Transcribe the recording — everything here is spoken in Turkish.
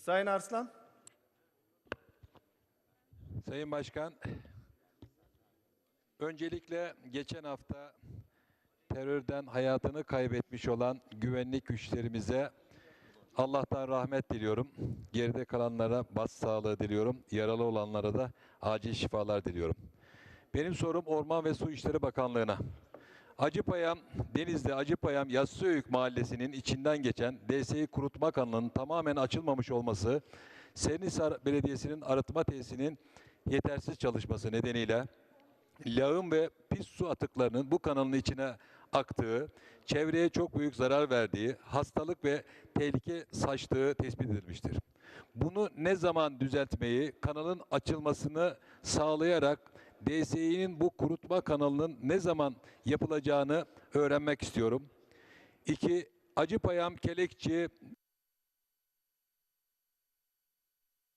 Sayın Arslan. Sayın Başkan, öncelikle geçen hafta terörden hayatını kaybetmiş olan güvenlik güçlerimize Allah'tan rahmet diliyorum. Geride kalanlara başsağlığı diliyorum. Yaralı olanlara da acil şifalar diliyorum. Benim sorum Orman ve Su İşleri Bakanlığı'na. Acıpayam, Denizli Acıpayam Yassıöyük Mahallesi'nin içinden geçen DSİ kurutma kanalının tamamen açılmamış olması, Serinhisar Belediyesi'nin arıtma tesisinin yetersiz çalışması nedeniyle lağım ve pis su atıklarının bu kanalın içine aktığı, çevreye çok büyük zarar verdiği, hastalık ve tehlike saçtığı tespit edilmiştir. Bunu ne zaman düzeltmeyi, kanalın açılmasını sağlayarak DSİ'nin bu kurutma kanalının ne zaman yapılacağını öğrenmek istiyorum. İki, Acıpayam, Kelekçi,